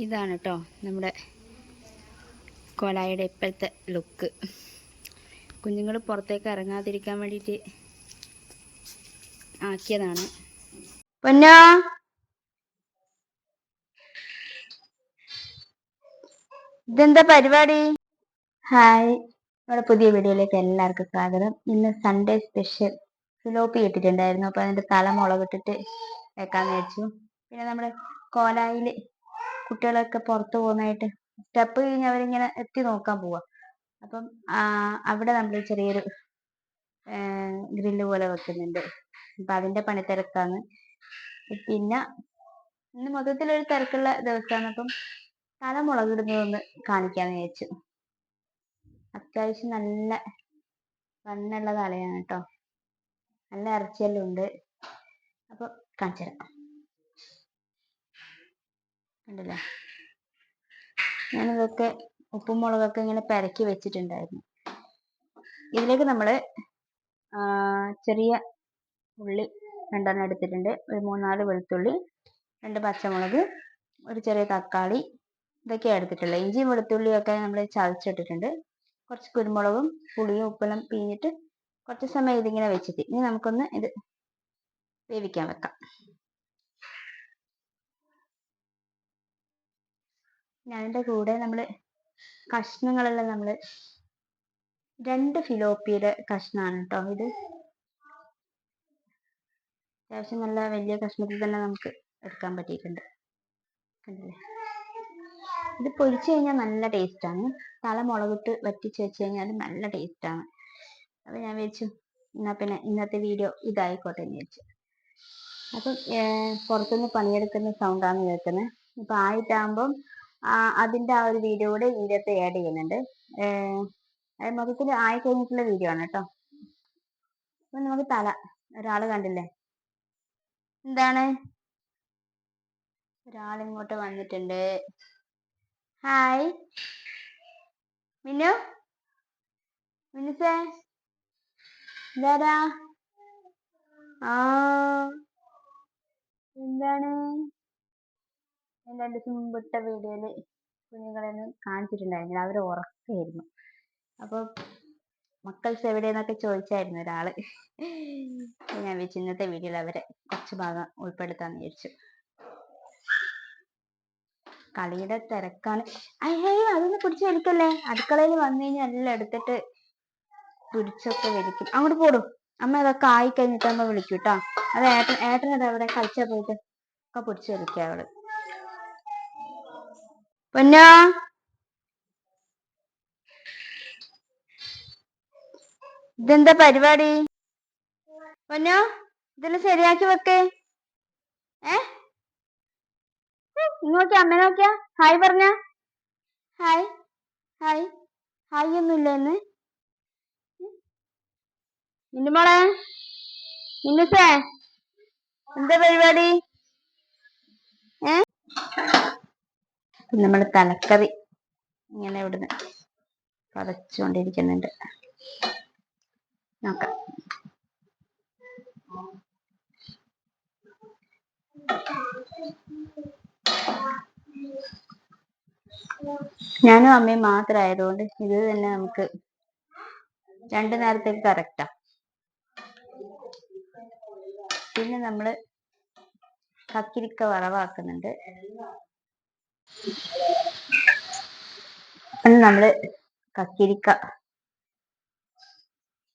ഇതാണ് കേട്ടോ നമ്മുടെ കൊലായുടെ ഇപ്പോഴത്തെ ലുക്ക്. കുഞ്ഞുങ്ങൾ പുറത്തേക്ക് ഇറങ്ങാതിരിക്കാൻ വേണ്ടിയിട്ട് ആക്കിയതാണ്. പൊന്നോ? ഇതെന്താ പരിപാടി? ഹായ്. നമ്മുടെ പുതിയ വീഡിയോയിലേക്ക് എല്ലാവർക്കും സ്വാഗതം. ഇന്ന് സൺഡേ സ്പെഷ്യൽ ഫിലോപ്പി ഇട്ടിട്ടുണ്ടായിരുന്നു. അപ്പോൾ അതിന്റെ തല മുളകിട്ടിട്ട് വെക്കാന്ന് വെച്ചു പിന്നെ നമ്മുടെ കോലായിൽ കുട്ടികളൊക്കെ പുറത്തു പോകുന്നതായിട്ട് സ്റ്റെപ്പ് കഴിഞ്ഞ് അവരിങ്ങനെ എത്തി നോക്കാൻ പോവാ. അപ്പം അവിടെ നമ്മൾ ചെറിയൊരു ഗ്രില്ല് പോലെ വെക്കുന്നുണ്ട്. അപ്പം അതിന്റെ പണിത്തിരക്കാണ് പിന്നെ ഇന്ന് മൊത്തത്തിലൊരു തിരക്കുള്ള ദിവസമാണ് അപ്പം തല മുളകിടുന്നതൊന്ന് കാണിക്കാന്ന് വിചാരിച്ചു. അത്യാവശ്യം നല്ല വണ്ണുള്ള തലയാണ് കേട്ടോ. നല്ല ഇറച്ചിയെല്ലാം ഉണ്ട്. അപ്പൊ കാണിച്ചു തരാം കണ്ടില്ലേ ഞാനിതൊക്കെ ഉപ്പും മുളകൊക്കെ ഇങ്ങനെ പെരക്കി വെച്ചിട്ടുണ്ടായിരുന്നു. ഇതിലേക്ക് നമ്മൾ ചെറിയ ഉള്ളി രണ്ടെണ്ണം എടുത്തിട്ടുണ്ട്. ഒരു മൂന്നാൽ വെളുത്തുള്ളി രണ്ട് പച്ചമുളക് ഒരു ചെറിയ തക്കാളി ഇതൊക്കെയാണ് എടുത്തിട്ടുള്ളത് ഇഞ്ചിയും വെളുത്തുള്ളിയൊക്കെ നമ്മൾ ചതച്ചിട്ടിട്ടുണ്ട്. കുറച്ച് കുരുമുളകും പുളിയും ഉപ്പെല്ലാം പിഴിഞ്ഞിട്ട് കുറച്ച് സമയം ഇതിങ്ങനെ വെച്ചിട്ട് ഇനി നമുക്കൊന്ന് ഇത് വേവിക്കാൻ വെക്കാം. അതിന്റെ കൂടെ നമ്മൾ കഷ്ണങ്ങളെല്ലാം നമ്മൾ രണ്ട് ഫിലോപ്പിയുടെ കഷ്ണമാണ് കേട്ടോ ഇത്. അത്യാവശ്യം നല്ല വലിയ കഷ്ണത്തിൽ തന്നെ നമുക്ക് എടുക്കാൻ പറ്റിയിട്ടുണ്ട്. കണ്ടില്ലേ? ഇത് പൊരിച്ചു കഴിഞ്ഞാൽ നല്ല ടേസ്റ്റാണ് തല മുളകിട്ട് വറ്റിച്ച് വെച്ച് കഴിഞ്ഞാൽ നല്ല ടേസ്റ്റാണ് ആണ്. അപ്പൊ ഞാൻ വിചാരിച്ചു എന്നാ പിന്നെ ഇന്നത്തെ വീഡിയോ ഇതായിക്കോട്ടെ എന്ന് വിചാരിച്ചു. അപ്പം പുറത്തുനിന്ന് പണിയെടുക്കുന്ന സൗണ്ടാണ് കേൾക്കുന്നത് ഇപ്പൊ ആയിട്ടാകുമ്പം ആ, അതിന്റെ ആ ഒരു വീഡിയോ കൂടെ ഇതിന്റെ അകത്ത് ആഡ് ചെയ്യുന്നുണ്ട് മൊത്തത്തിൽ ആയി കഴിഞ്ഞിട്ടുള്ള വീഡിയോ ആണ് കേട്ടോ. ഇപ്പൊ നമുക്ക് തല ഒരാൾ കണ്ടില്ലേ? എന്താണ്? ഒരാൾ ഇങ്ങോട്ട് വന്നിട്ടുണ്ട്. ഹായ് മിന്നു? മിനുസേ ഇതാരാ ആ. എന്താണ്? ഞാൻ രണ്ട് ദിവസം മുമ്പ് ഇട്ട വീഡിയോയിൽ ഒന്ന് കാണിച്ചിട്ടുണ്ടായിരുന്നില്ല. അവർ ഉറക്കായിരുന്നു. അപ്പൊ മക്കൾസ് എവിടെയെന്നൊക്കെ ചോദിച്ചായിരുന്നു ഒരാൾ. ഞാൻ വെച്ച് ഇന്നത്തെ വീഡിയോയിൽ അവരെ കുറച്ച് ഭാഗം ഉൾപ്പെടുത്താന്ന് വിചാരിച്ചു. കളിയുടെ തിരക്കാണ്. അയ്യോ അതൊന്ന് പിടിച്ചു വലിക്കല്ലേ? അടുക്കളയിൽ വന്നു കഴിഞ്ഞാൽ എല്ലാം എടുത്തിട്ട് പിടിച്ചൊക്കെ വലിക്കും. അങ്ങോട്ട് പോടും. അമ്മ ഇതൊക്കെ ആയി കഴിഞ്ഞിട്ട് അമ്മ വിളിക്കും കേട്ടോ അത് ഏട്ടൻ ഏട്ടനത് അവിടെ കളിച്ചാ പോയിട്ട് ഒക്കെ പിടിച്ചു വലിക്കുക അവൾ. പൊന്നോ? ഇതെന്താ പരിപാടി? പൊന്നോ ഇതെല്ലാം ശരിയാക്കി വെക്കേ. ഏ? ഇങ്ങോട്ട് അമ്മ നോക്കിയാ. ഹായ് പറഞ്ഞ. Hi hi. ഹായ് ഒന്നുമില്ല എന്ന് നിന്റെ മോളെ നിന്നെ എന്താ പരിപാടി ഏ നമ്മൾ തലക്കറി ഇങ്ങനെ ഇവിടുന്ന് പതച്ചുകൊണ്ടിരിക്കുന്നുണ്ട് നോക്കാം. ഞാനും അമ്മയും മാത്രമായതുകൊണ്ട് ഇത് തന്നെ നമുക്ക് രണ്ടു നേരത്തേക്ക് കറക്റ്റാ പിന്നെ നമ്മൾ കക്കിരിക്ക വറവാക്കുന്നുണ്ട്. നമ്മൾ കക്കിരിക്ക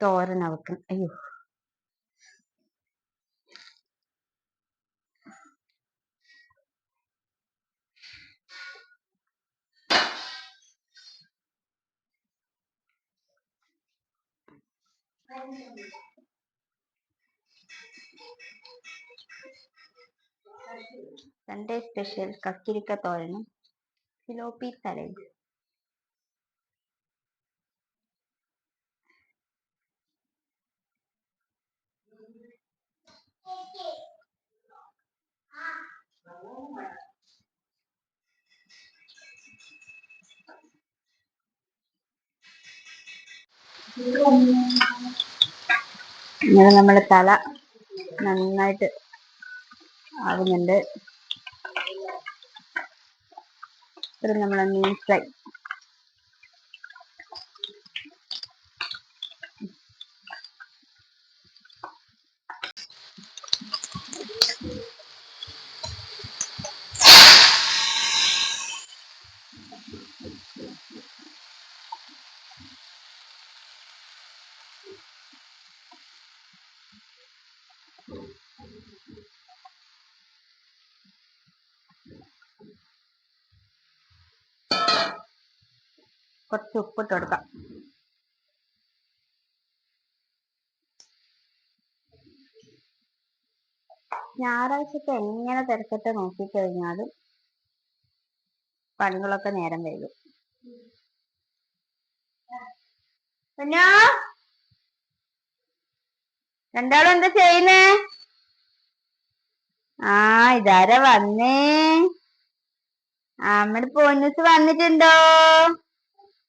തോരന വെക്കും അയ്യോ. സൺഡേ സ്പെഷ്യൽ കക്കിരിക്ക തോരനും ഫിലോപ്പി തലയും. ഇങ്ങനെ നമ്മുടെ തല നന്നായിട്ട് ആവുന്നുണ്ട്. ഇത് നമ്മളെ മീൻ ഫ്രൈ. കുറച്ച് ഉപ്പിട്ട് കൊടുക്കാം. ഞായറാഴ്ചത്തെ എങ്ങനെ തിരക്കത്തെ നോക്കിക്കഴിഞ്ഞാലും പണികളൊക്കെ നേരം വൈകും. പിന്നെ? രണ്ടാളും എന്താ ചെയ്യുന്നേ? ആ ഇതാരാ വന്നേ? അമ്മയുടെ പോന്നൂസ് വന്നിട്ടുണ്ടോ?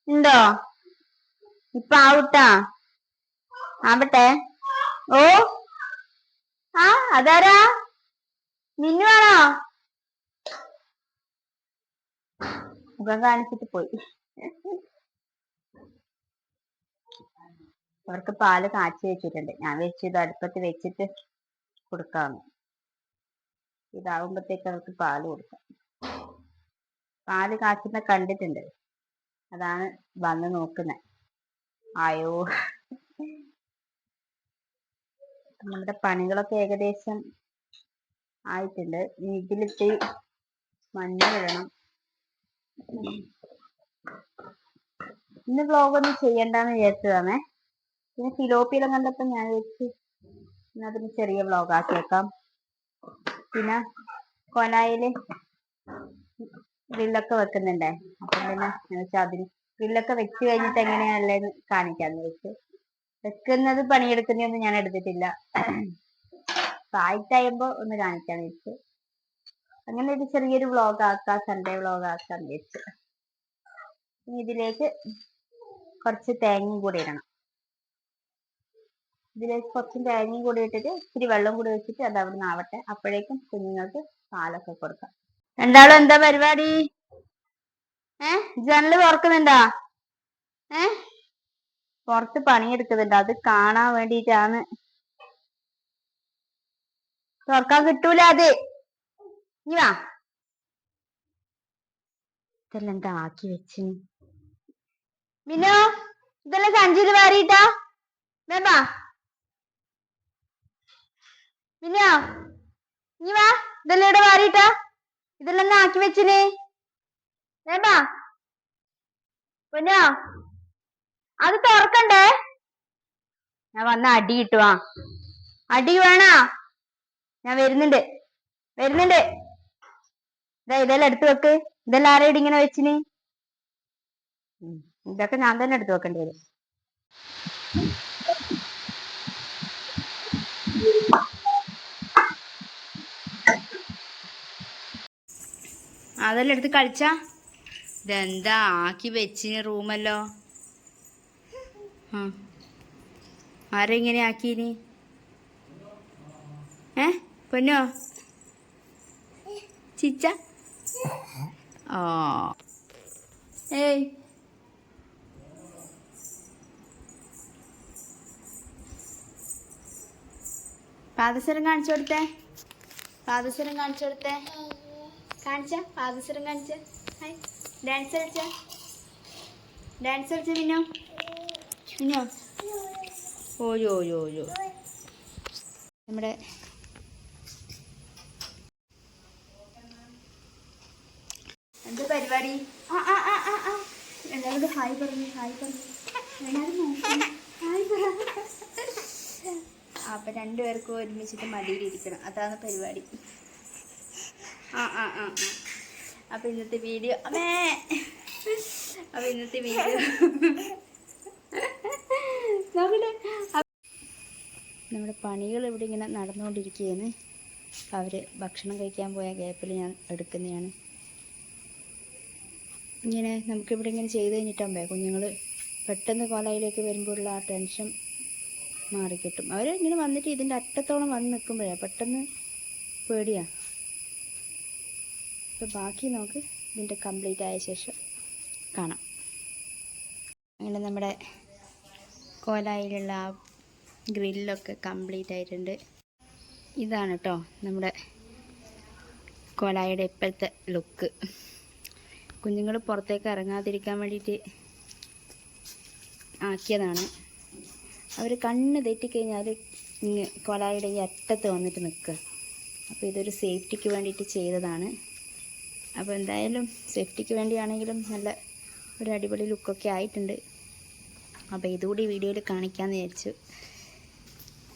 ഉണ്ടോ ഇപ്പൊ ആവട്ടാ ആവട്ടെ. ഓ. ആ അതാരാ? നിന്നു ആണോ? മുഖം കാണിച്ചിട്ട് പോയി. അവർക്ക് പാൽ കാച്ചി വെച്ചിട്ടുണ്ട്. ഞാൻ വെച്ചിത് അടുപ്പത്ത് വെച്ചിട്ട് കൊടുക്കാന്ന് ഇതാവുമ്പത്തേക്ക് അവർക്ക് പാൽ കൊടുക്കാം. പാൽ കാച്ചുന്ന കണ്ടിട്ടുണ്ട്. അതാണ് വന്ന് നോക്കുന്നത് ആയോ നമ്മുടെ പണികളൊക്കെ ഏകദേശം ആയിട്ടുണ്ട്. ഇനി ഇതിലിട്ട് മഞ്ഞ ഇടണം. ഇന്ന് വ്ലോഗ് ഒന്നും ചെയ്യണ്ടെന്ന് വിചാരിച്ചതാണേ. പിന്നെ ഫിലോപ്പിയിലും കണ്ടപ്പോൾ ഞാൻ വെച്ച് അതിന് ചെറിയ വ്ലോഗ് ആക്കിയേക്കാം പിന്നെ കൊലായിൽ ഗ്രില്ലൊക്കെ വെക്കുന്നുണ്ടേ. അപ്പം പിന്നെ വെച്ചാൽ അതിന് ഗ്രില്ലൊക്കെ വെച്ച് കഴിഞ്ഞിട്ട് എങ്ങനെയാണല്ലേന്ന് കാണിക്കാന്ന് വെച്ച്. വെക്കുന്നത് പണിയെടുക്കുന്നതൊന്നും ഞാൻ എടുത്തിട്ടില്ല. ആയിട്ടായുമ്പോ ഒന്ന് കാണിക്കാന്ന് വെച്ച്. അങ്ങനെ ഒരു ചെറിയൊരു വ്ളോഗ് ആക്കാം സൺഡേ വ്ളോഗ് ആക്കാന്ന് വെച്ച്. ഇനി ഇതിലേക്ക് കുറച്ച് തേങ്ങയും കൂടി ഇടണം. ഇതിലേക്ക് കുറച്ച് തേങ്ങയും കൂടി ഇട്ടിട്ട് ഇത്തിരി വെള്ളം കൂടി വെച്ചിട്ട് അത് അവിടെ നിന്ന് ആവട്ടെ. അപ്പോഴേക്കും കുഞ്ഞുങ്ങൾക്ക് പാലൊക്കെ കൊടുക്കാം. രണ്ടാളും എന്താ പരിപാടി? ഏ? ജനൽ തുറക്കുന്നുണ്ടാ? ഏ? പുറത്ത് പണിയെടുക്കുന്നുണ്ട്. അത് കാണാൻ വേണ്ടിട്ടാണ് തുറക്കാൻ കിട്ടൂല അത്. ഇനി വാ. ഇതെല്ലാം എന്താ ആക്കി വെച്ച്? മിനു ഇതെല്ലാം സഞ്ചിയിൽ വാരിയിട്ടാ വേണ്ട മിനു ഇനി വാ. ഇതെല്ലാം ഇവിടെ വാരിയിട്ടാ ഇതെല്ലാം ആക്കി വെച്ചിന്. വേണ്ടാ പൊന്നോ? അത് തുറക്കണ്ടേ? ഞാൻ വന്ന അടി കിട്ടുവാ അടി വേണോ? ഞാൻ വരുന്നുണ്ട്. വരുന്നുണ്ട്. ഇതാ ഇതെല്ലാം എടുത്തു വെക്ക്. ഇതെല്ലാം ആരെയും ഇങ്ങനെ വെച്ചിന്? ഇതൊക്കെ ഞാൻ തന്നെ എടുത്തു വെക്കേണ്ടി വരും. അതെല്ലാം എടുത്ത് കളിച്ചാ ഇതെന്താ? ആക്കി വെച്ചിന് റൂമല്ലോ. ആ. ആരെങ്ങനെ ആക്കീനി? ഏ? പൊന്നോ? ചിച്ച? ഓ ഏയ്. പാദസരം കാണിച്ചു കൊടുത്തേ? പാദസരം കാണിച്ചു കൊടുത്തേ? കാണിച്ച പാദസരം കാണിച്ച. ഡാൻസ് കളിച്ച. ഡാൻസ് കളിച്ച മിന്നോ. മിന്നോ. ഓയോ ഓയോ നമ്മുടെ എന്ത് പരിപാടി? ആ ആ ആ ആ എല്ലാവരും ഹായ് പറഞ്ഞു ഹായ് പറഞ്ഞു. അപ്പൊ രണ്ടുപേർക്കും ഒരുമിച്ചിട്ട് മടിയിലിരിക്കണം. അതാണ് പരിപാടി. അപ്പൊ ഇന്നത്തെ വീഡിയോ അമ്മേ. അപ്പൊ ഇന്നത്തെ വീഡിയോ. നമ്മുടെ പണികൾ ഇവിടെ ഇങ്ങനെ നടന്നുകൊണ്ടിരിക്കുകയാണ്. അവർ ഭക്ഷണം കഴിക്കാൻ പോയ ഗ്യാപ്പിൽ ഞാൻ എടുക്കുന്നതാണ്. ഇങ്ങനെ നമുക്കിവിടെ ഇങ്ങനെ ചെയ്ത് കഴിഞ്ഞിട്ടാകുമ്പേ കുഞ്ഞുങ്ങൾ പെട്ടെന്ന് കോലയിലേക്ക് വരുമ്പോഴുള്ള ആ ടെൻഷൻ മാറിക്കിട്ടും. അവർ ഇങ്ങനെ വന്നിട്ട് ഇതിന്റെ അറ്റത്തോളം വന്ന് നിൽക്കുമ്പോഴേ പെട്ടെന്ന് പേടിയാണ് അപ്പോൾ ബാക്കി നമുക്ക് ഇതിന്റെ കംപ്ലീറ്റ് ആയ ശേഷം കാണാം. അങ്ങനെ നമ്മുടെ കോലായിലുള്ള ആ ഗ്രില്ലൊക്കെ കംപ്ലീറ്റ് ആയിട്ടുണ്ട്. ഇതാണ് കേട്ടോ നമ്മുടെ കോലായുടെ ഇപ്പോഴത്തെ ലുക്ക് കുഞ്ഞുങ്ങൾ പുറത്തേക്ക് ഇറങ്ങാതിരിക്കാൻ വേണ്ടിയിട്ട് ആക്കിയതാണ്. അവർ കണ്ണ് തെറ്റിക്കഴിഞ്ഞാൽ കോലായുടെ ഈ അറ്റത്ത് വന്നിട്ട് നിൽക്കുക അപ്പോൾ ഇതൊരു സേഫ്റ്റിക്ക് വേണ്ടിയിട്ട് ചെയ്തതാണ്. അപ്പോൾ എന്തായാലും സേഫ്റ്റിക്ക് വേണ്ടിയാണെങ്കിലും നല്ല ഒരു അടിപൊളി ലുക്കൊക്കെ ആയിട്ടുണ്ട്. അപ്പോൾ ഇതുകൂടി വീഡിയോയിൽ കാണിക്കാമെന്ന് വിചാരിച്ചു.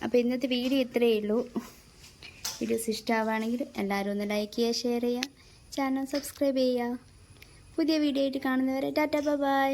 അപ്പോൾ ഇന്നത്തെ വീഡിയോ ഇത്രയേ ഉള്ളൂ. വീഡിയോസ് ഇഷ്ടമാവുകയാണെങ്കിൽ എല്ലാവരും ഒന്ന് ലൈക്ക് ചെയ്യുക ഷെയർ ചെയ്യുക ചാനൽ സബ്സ്ക്രൈബ് ചെയ്യുക. പുതിയ വീഡിയോ ആയിട്ട് കാണുന്നവരെ ടാറ്റ ബൈ